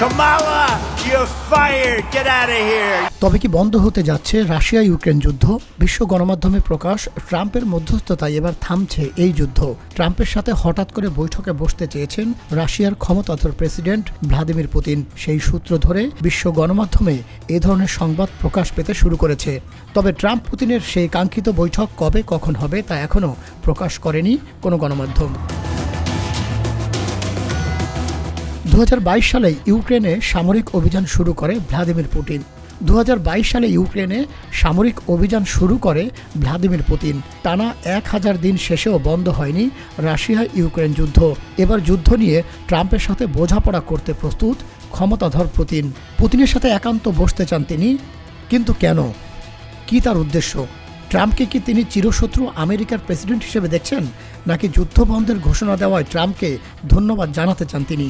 Kamala, you're fired. Get out of here. তবে কি বন্ধ হতে যাচ্ছে রাশিয়া ইউক্রেন যুদ্ধ? বিশ্ব গণমাধ্যমে প্রকাশ ট্রাম্পের মধ্যস্থতায় এবার থামছে এই যুদ্ধ। ট্রাম্পের সাথে হঠাৎ করে বৈঠকে বসতে চেয়েছেন রাশিয়ার ক্ষমতাধর প্রেসিডেন্ট ভ্লাদিমির পুতিন। সেই সূত্র ধরে বিশ্ব গণমাধ্যমে এ ধরনের সংবাদ প্রকাশ পেতে শুরু করেছে। তবে ট্রাম্প পুতিনের সেই কাঙ্ক্ষিত বৈঠক কবে কখন হবে তা এখনও প্রকাশ করেনি কোনো গণমাধ্যম। দু হাজার বাইশ সালে ইউক্রেনে সামরিক অভিযান শুরু করে ভ্লাদিমির পুতিন। দু হাজার বাইশ সালে ইউক্রেনে সামরিক অভিযান শুরু করে ভ্লাদিমির পুতিন। টানা এক হাজার দিন শেষেও বন্ধ হয়নি রাশিয়া ইউক্রেন যুদ্ধ। এবার যুদ্ধ নিয়ে ট্রাম্পের সাথে বোঝাপড়া করতে প্রস্তুত ক্ষমতাধর পুতিন। পুতিনের সাথে একান্ত বসতে চান তিনি, কিন্তু কেন? কি তার উদ্দেশ্য? ট্রাম্পকে কি তিনি চিরশত্রু আমেরিকার প্রেসিডেন্ট হিসেবে দেখছেন? নাকি যুদ্ধ বন্ধের ঘোষণা দেওয়ায় ট্রাম্পকে ধন্যবাদ জানাতে চান তিনি?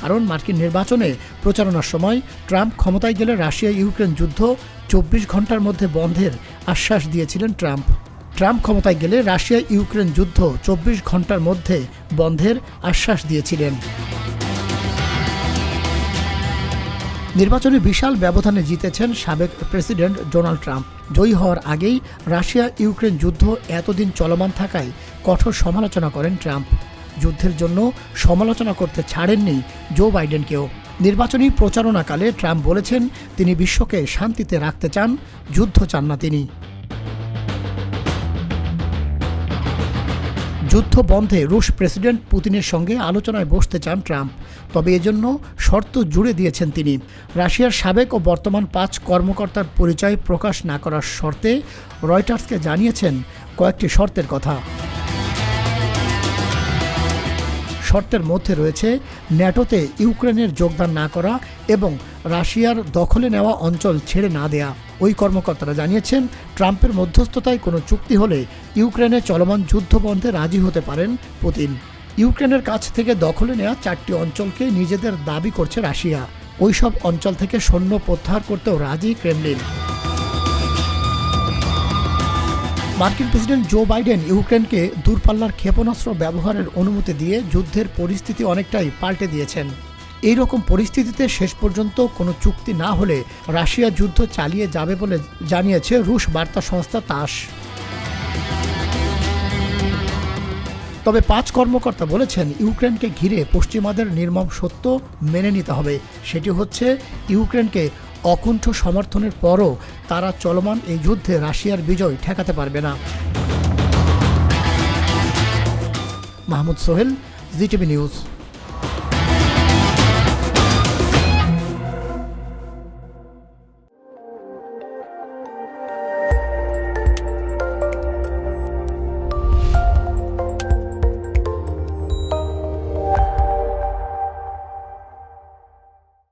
কারণ মার্কিন নির্বাচনে প্রচারণার সময় ট্রাম্প ক্ষমতায় গেলে রাশিয়া ইউক্রেন যুদ্ধ চব্বিশ ঘণ্টার মধ্যে বন্ধের আশ্বাস দিয়েছিলেন ট্রাম্প। ট্রাম্প ক্ষমতায় গেলে রাশিয়া ইউক্রেন যুদ্ধ চব্বিশ ঘণ্টার মধ্যে বন্ধের আশ্বাস দিয়েছিলেন। নির্বাচনে বিশাল ব্যবধানে জিতেছেন সাবেক প্রেসিডেন্ট ডোনাল্ড ট্রাম্প। জয়ী হওয়ার আগেই রাশিয়া ইউক্রেন যুদ্ধ এতদিন চলমান থাকায় কঠোর সমালোচনা করেন ট্রাম্প। যুদ্ধের জন্য সমালোচনা করতে ছাড়েননি জো বাইডেনকেও। নির্বাচনী প্রচারণাকালে ট্রাম্প বলেছেন তিনি বিশ্বকে শান্তিতে রাখতে চান, যুদ্ধ চান না তিনি। যুদ্ধ বন্ধে রুশ প্রেসিডেন্ট পুতিনের সঙ্গে আলোচনায় বসতে চান ট্রাম্প, তবে এজন্য শর্ত জুড়ে দিয়েছেন তিনি। রাশিয়ার সাবেক ও বর্তমান পাঁচ কর্মকর্তার পরিচয় প্রকাশ না করার শর্তে রয়টার্সকে জানিয়েছেন কয়েকটি শর্তের কথা। শর্তের মধ্যে রয়েছে ন্যাটোতে ইউক্রেনের যোগদান না করা এবং রাশিয়ার দখলে নেওয়া অঞ্চল ছেড়ে না দেয়া। ওই কর্মকর্তারা জানিয়েছেন, ট্রাম্পের মধ্যস্থতায় কোনো চুক্তি হলে ইউক্রেনে চলমান যুদ্ধ বন্ধে রাজি হতে পারেন পুতিন। ইউক্রেনের কাছ থেকে দখলে নেওয়া চারটি অঞ্চলকে নিজেদের দাবি করছে রাশিয়া। ওইসব অঞ্চল থেকে সৈন্য প্রত্যাহার করতেও রাজি ক্রেমলিন। মার্কিন প্রেসিডেন্ট জো বাইডেন ইউক্রেনকে দূরপাল্লার ক্ষেপণাস্ত্র ব্যবহারের অনুমতি দিয়ে যুদ্ধের পরিস্থিতি অনেকটাই পাল্টে দিয়েছেন। এই রকম পরিস্থিতিতে শেষ পর্যন্ত কোনো চুক্তি না হলে রাশিয়া যুদ্ধ চালিয়ে যাবে বলে জানিয়েছে রুশ বার্তা সংস্থা তাস। তবে পাঁচ কর্মকর্তা বলেছেন, ইউক্রেনকে ঘিরে পশ্চিমাদের নির্মম সত্য মেনে নিতে হবে। সেটি হচ্ছে, ইউক্রেনকে অকুণ্ঠ সমর্থনের পরও তারা চলমান এই যুদ্ধে রাশিয়ার বিজয় ঠেকাতে পারবে না। Mahmud Sohel, GTV news.